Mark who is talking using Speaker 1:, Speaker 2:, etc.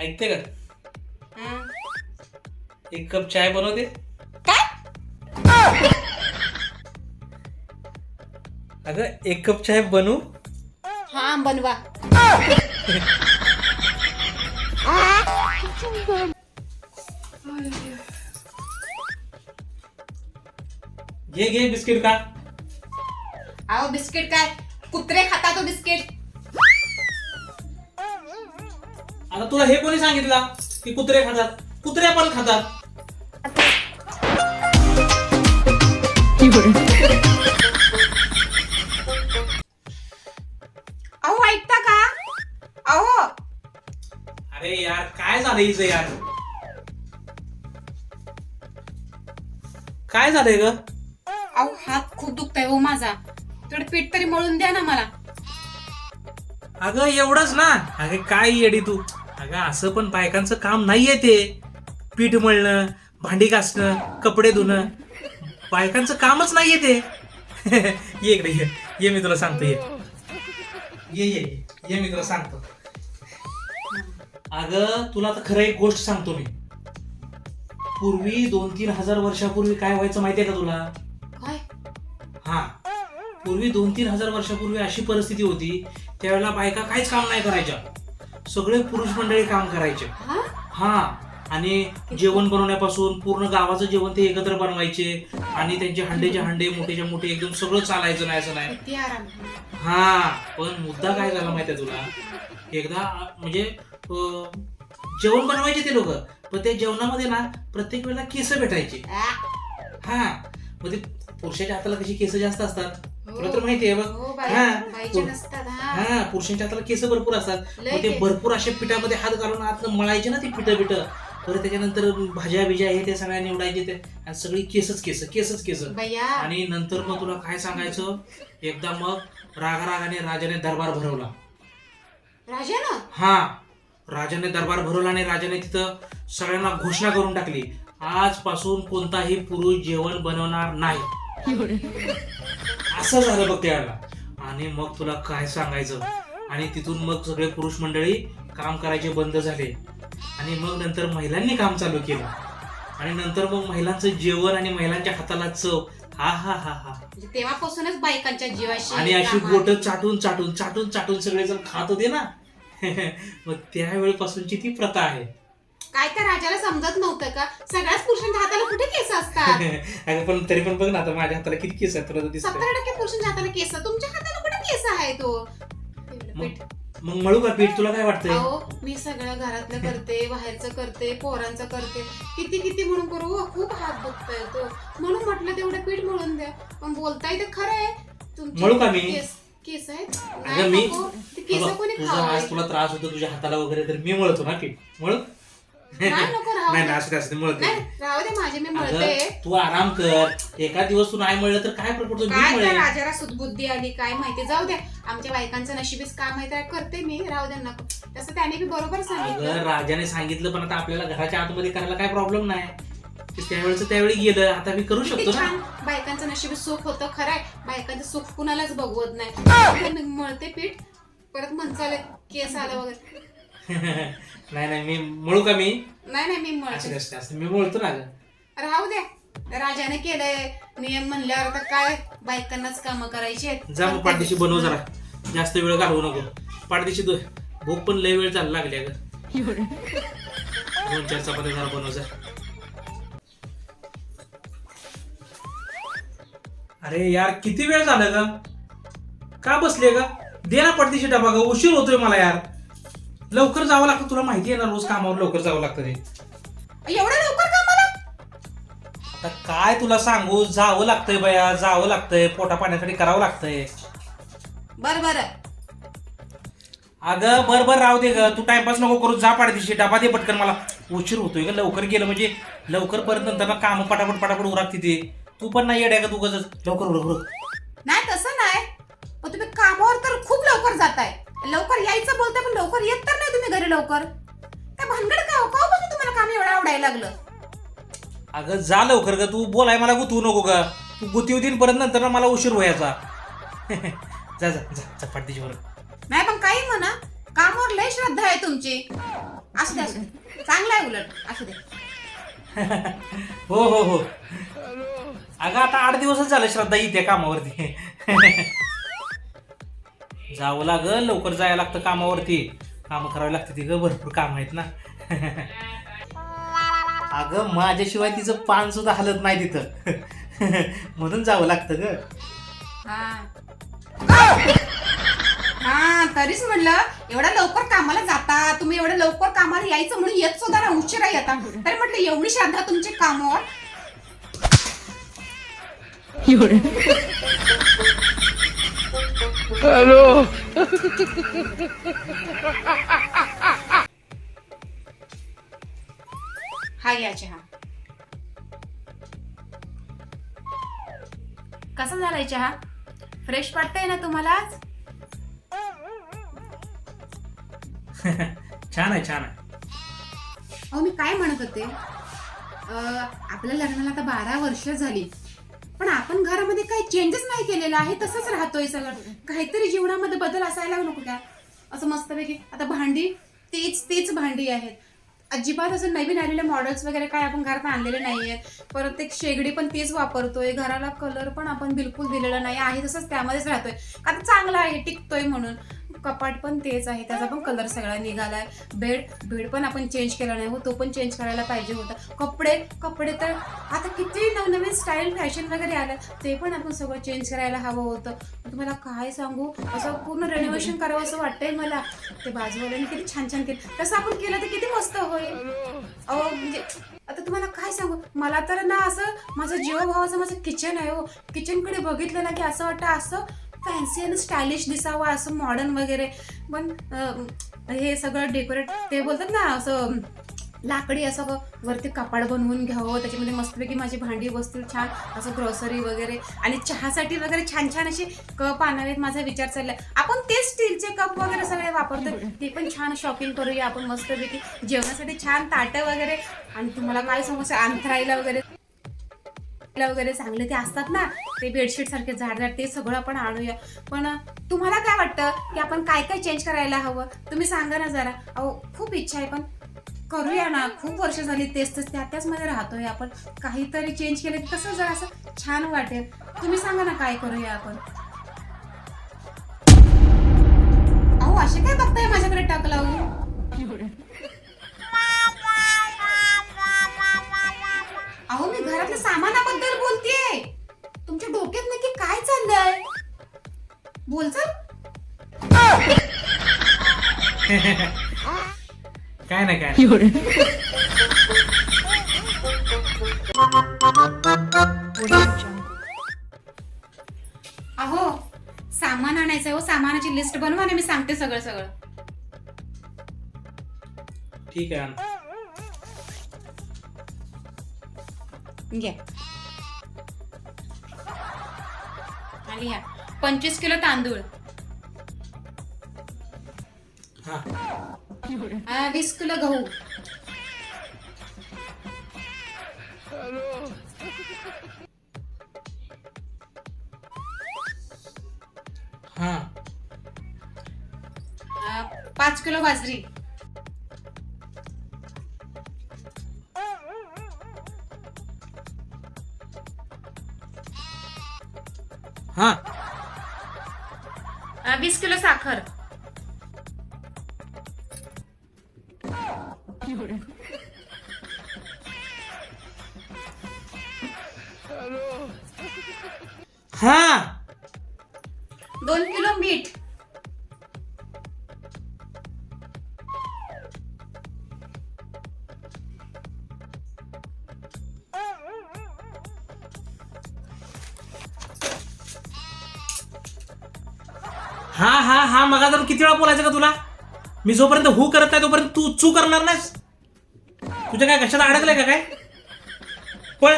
Speaker 1: ऐकते का. एक कप चाय बनवते? अगं एक कप चाय बनू
Speaker 2: हा बनवा.
Speaker 1: घे घे बिस्किट का.
Speaker 2: अहो बिस्किट काय? कुत्रे खाता तो बिस्किट.
Speaker 1: आता तुला हे कोणी सांगितलं? की कुत्रे खातात? कुत्रे पण खातात.
Speaker 2: अहो ऐकता का? अहो.
Speaker 1: अरे यार काय झालं हिचं यार? काय झालंय ग?
Speaker 2: अहो हात खूप दुखतोय हो माझा. थोडं पीठ तरी मळून द्या ना मला.
Speaker 1: अगं एवढंच ना. अगं काय येडी तू? अगं असं पण बायकांचं काम नाहीये ते. पीठ मळणं भांडी घासणं कपडे धुणं. बायकांचं कामच नाहीये ते. ये इकडे ये. ये मी तुला सांगतो ये. ये ये ये. मी तुला सांगतो. अगं तुला तर खरं एक गोष्ट सांगतो मी. पूर्वी दोन तीन हजार वर्षापूर्वी काय व्हायचं माहितीये का तुला?
Speaker 2: काय?
Speaker 1: हा. पूर्वी दोन तीन हजार वर्षापूर्वी अशी परिस्थिती होती त्यावेळेला बायका काहीच काम नाही करायच्या. सगळे पुरुष मंडळी काम करायचे.
Speaker 2: हा?
Speaker 1: हा. आणि जेवण बनवण्यापासून पूर्ण गावाचं जेवण ते एकत्र बनवायचे. आणि त्यांचे हंडेचे हंडे मोठेच्या मोठे एकदम सगळं चालायचं नाही असं नाही.
Speaker 2: किती आराम
Speaker 1: हा. पण मुद्दा काय झाला माहितीये तुला? एकदा म्हणजे अ, जेवण बनवायचे ते लोक पण त्या जेवणामध्ये ना प्रत्येक वेळेला केस भेटायचे. हा. म्हणजे पुरुषाच्या हाताला कशी केस जास्त असतात?
Speaker 2: हो.
Speaker 1: तुला तर माहिती आहे बघ.
Speaker 2: हो
Speaker 1: हा.
Speaker 2: बाई बाईचे नसतात हा
Speaker 1: पुरुषांच्या हाताला केस भरपूर असतात. मग ते. भरपूर असे पिठामध्ये हात घालून आतनं मळायचे ना ती पिठं पिठं परत त्याच्यानंतर भाज्या बिज्या हे ते सगळ्या निवडायचे ते. आणि सगळी केसच केस केसच केस. आणि नंतर मग तुला काय सांगायचं? एकदा मग रागारागाने राजाने दरबार भरवला.
Speaker 2: राजा ना
Speaker 1: हा राजाने दरबार भरवला आणि राजाने तिथं सगळ्यांना घोषणा करून टाकली. आजपासून कोणताही पुरुष जेवण बनवणार नाही. असं झालं बघ त्यावेळेला. आणि मग तुला काय सांगायचं? आणि तिथून मग सगळे पुरुष मंडळी काम करायचे बंद झाले. आणि मग नंतर महिलांनी काम चालू केलं. आणि नंतर मग महिलांचं जेवण आणि महिलांच्या हाताला चव. हा हा हा हा.
Speaker 2: म्हणजे तेव्हापासूनच बायकांच्या जीवाशी
Speaker 1: आणि अशी
Speaker 2: कामात.
Speaker 1: बोट चाटून चाटून चाटून चाटून सगळेजण खात होते ना? मग त्यावेळेपासूनची ती प्रथा आहे.
Speaker 2: काय त्या राजाला समजत नव्हतं का? सगळ्याच पुरुषांच्या हाताला कुठे केस असतात?
Speaker 1: अगं पण तरी पण बघ ना आता माझ्या हाताला किती केस आहेत तुला तर दिसतंय.
Speaker 2: सत्तर टक्के पुरुषांच्या हाताला केस तुमच्या हाताला कुठे केस आहे तो
Speaker 1: मग मग मळू का पीठ? तुला काय वाटतंय?
Speaker 2: अहो मी सगळं घरातलं करते बाहेरचं करते पोरांचं करते. किती किती म्हणून करू हो, खूप हात दुखतोय तो. म्हणून म्हटलं तेवढं पीठ मळून द्या. पण बोलताय ते खरं आहे. तुमचे
Speaker 1: मळू का मी?
Speaker 2: केस केस आहेत?
Speaker 1: अगं
Speaker 2: नाही
Speaker 1: मी
Speaker 2: नको. ते केस कोणी
Speaker 1: तुझा आज तुला त्रास होतो तुझ्या हाताला वगैरे तर मी मळतो ना पीठ. मळू?
Speaker 2: नाही नको राहू
Speaker 1: नाही
Speaker 2: दे.
Speaker 1: नाही असं असं मळते.
Speaker 2: नाही राहू दे माझे मी मळते.
Speaker 1: तू आराम कर. एका दिवस तू नाही मळलं तर काय फरक पडतो मी
Speaker 2: काय त्या राजाला सुदबुद्धी आली काय माहिती? जाऊ द्या आमच्या बायकांचं नशिबीच काम आहे तर करते मी. राहू द्या नको तसं त्याने बी बरोबर
Speaker 1: अगं
Speaker 2: सांगितलं
Speaker 1: राजाने सांगितलं पण आता आपल्याला घराच्या आतमध्ये करायला काय प्रॉब्लेम नाही? ते त्यावेळेच त्यावेळी गेलं. आता मी करू
Speaker 2: किती
Speaker 1: शकतो ना?
Speaker 2: छान. बायकांचं नशीब सुख होतं खरंय बायकांचं सुख कुणालाच बघवत नाही. मळते पीठ. परत म्हणचाल केस आलं वगैरे.
Speaker 1: नाही नाही मी मळू का मी?
Speaker 2: नाही नाही मी मळते
Speaker 1: असं असं मी मळतो ना गं.
Speaker 2: राहू द्या राजाने केलंय नियम म्हणल्यावर आता काय बायकांनाच कामं करायची आहेत.
Speaker 1: जा मग पाठदिशी बनव जरा. जास्त वेळ घालवू नको. पाठदिशी दो भूक पण लय वेळ झाला लागली अगं. दोन चार चपात्या जरा बनव जा. अरे यार किती वेळ झाला का का बसले का दे ना पडदिशी डबा ग. उशीर होतोय मला यार. लवकर जावं लागतं तुला माहिती आहे ना रोज कामावर लवकर जावं लागतं ते.
Speaker 2: एवढं लवकर
Speaker 1: आता काय तुला सांगू जावं लागतंय बया जावं लागतंय पोटा पाण्यासाठी करावं लागतंय.
Speaker 2: बर बर.
Speaker 1: अगं बर बर राहू दे ग. तू टाइमपास नको करू जा पाडदिशी डबा दे पटकन मला. उशीर होतोय ग लवकर गेलं म्हणजे लवकर परत नंतर ना काम पटापट पटापट उराक तिथे. तू पण नाही येड्या का तू गजच लवकर उरक उरक.
Speaker 2: नाही तसं नाही. पण तुम्ही कामावर तर खूप लवकर जाताय. लवकर यायचं बोलताय पण लवकर येत तर नाही तुम्ही घरी लवकर. काय भानगड का का बघू तुम्हाला काम एवढं आवडायला लागलं?
Speaker 1: अगं जा लवकर ग तू बोलाय मला गुतवू नको का तू गुती होतीन परत नंतर ना मला उशीर व्हायचा. जा जा जा जा पाडदिशी वर
Speaker 2: नाही पण काही म्हणा कामावर लय श्रद्धा आहे तुमची. असू दे असू दे. चांगलं आहे उलट. असू दे.
Speaker 1: हो हो हो. अगं आता आठ दिवसच झालं श्रद्धा इथे कामावरती. जावं लागल लवकर जायला लागतं कामावरती. कामं करावी लागते ती ग भरपूर काम आहेत ना. अगं माझ्याशिवाय तिचं पान सुद्धा हलत नाही तिथं. म्हणून जावं लागतं ग.
Speaker 2: हा. हा तरीच म्हणलं एवढ्या लवकर कामाला जाता तुम्ही एवढ्या लवकर कामाला यायचं म्हणून येत सुद्धा ना उशिरा येता. तरी म्हटलं एवढी श्रद्धा तुमच्या कामावर. हा या चहा. कसा झालाय चहा? फ्रेश वाटतंय ना तुम्हाला आज?
Speaker 1: छान आहे छान आहे.
Speaker 2: अहो मी काय म्हणत होते? अं, आपल्या लग्नाला आता बारा वर्ष झाली. पण आपण घरामध्ये काही चेंजेस नाही केलेला आहे तसंच राहतोय सगळं. काहीतरी जीवनामध्ये बदल असायला नको का? असं मस्तपैकी. आता भांडी तीच तीच भांडी आहेत. अजिबात असं नवीन आलेले मॉडेल्स वगैरे काय आपण घरात आणलेले नाही आहेत परत ते शेगडी पण तेच वापरतोय. घराला कलर पण आपण बिलकुल दिलेला नाही. आहे तसंच त्यामध्येच राहतोय. आता चांगला आहे टिकतोय म्हणून. कपाट पण तेच आहे. त्याचा पण कलर सगळा निघालाय. बेड बेड पण आपण चेंज केला नाही हो तो पण चेंज करायला पाहिजे होता. कपडे कपडे तर आता किती नवनवीन स्टाईल फॅशन वगैरे आलं ते पण आपण सगळं चेंज करायला हवं होतं. तुम्हाला काय सांगू? असं पूर्ण रेनोव्हेशन करावं असं वाटतंय मला. ते बाजूवाल्याने किती छान छान केलं. तसं आपण केलं तर किती मस्त होईल. अहो म्हणजे आता तुम्हाला काय सांगू? मला तर ना असं माझं जीवभावाचं माझं किचन आहे हो. किचनकडे बघितलं ना की असं वाटतं असं फॅन्सी आणि स्टायलिश दिसावं असं मॉडर्न वगैरे. पण हे सगळं डेकोरेट ते बोलतात ना असं लाकडी असं वरती कपाड बनवून घ्यावं. त्याच्यामध्ये मस्तपैकी माझी भांडी बसतील छान असं ग्रॉसरी वगैरे. आणि चहासाठी वगैरे छान छान असे कप आणावेत माझा विचार चाललाय. आपण ते स्टीलचे कप वगैरे सगळे वापरतो ते पण छान शॉपिंग करूया आपण मस्तपैकी. जेवणासाठी छान ताटं वगैरे. आणि तुम्हाला काय समोसा अंथरायला वगैरे. वगैरे चांगले ते असतात ना ते बेडशीट सारखे झाडझाड ते सगळं आपण आणूया. पण तुम्हाला काय वाटतं की आपण काय काय चेंज करायला हवं? तुम्ही सांगा ना जरा. अहो खूप इच्छा आहे पण करूया ना. खूप वर्ष झाली तेच तेच त्या त्याच मध्ये राहतोय आपण. काहीतरी चेंज केलं की कसं जरा असं छान वाटेल. तुम्ही सांगा ना काय करूया आपण. अहो असे काय बघताय माझ्याकडे टक लावून? अहो मी घरातलं सामान बोलचाल
Speaker 1: काय नाही काय नाही.
Speaker 2: अहो सामान आणायचं हो सामानाची लिस्ट बनवा ना मी सांगते सगळं सगळं
Speaker 1: ठीक आहे आण.
Speaker 2: घ्या आणि ह्या पंचवीस किलो तांदूळ.
Speaker 1: हा.
Speaker 2: वीस किलो गहू.
Speaker 1: हा.
Speaker 2: अं, पाच किलो बाजरी.
Speaker 1: हा.
Speaker 2: वीस किलो साखर.
Speaker 1: हा.
Speaker 2: दोन किलो मीठ.
Speaker 1: हा हा हा मग आता किती वेळा बोलायचं का तुला? मी जोपर्यंत हू करत नाही तोपर्यंत तू चू करणार नाहीस. तुझ्या काय कशाला अडकलंय का काय? पळ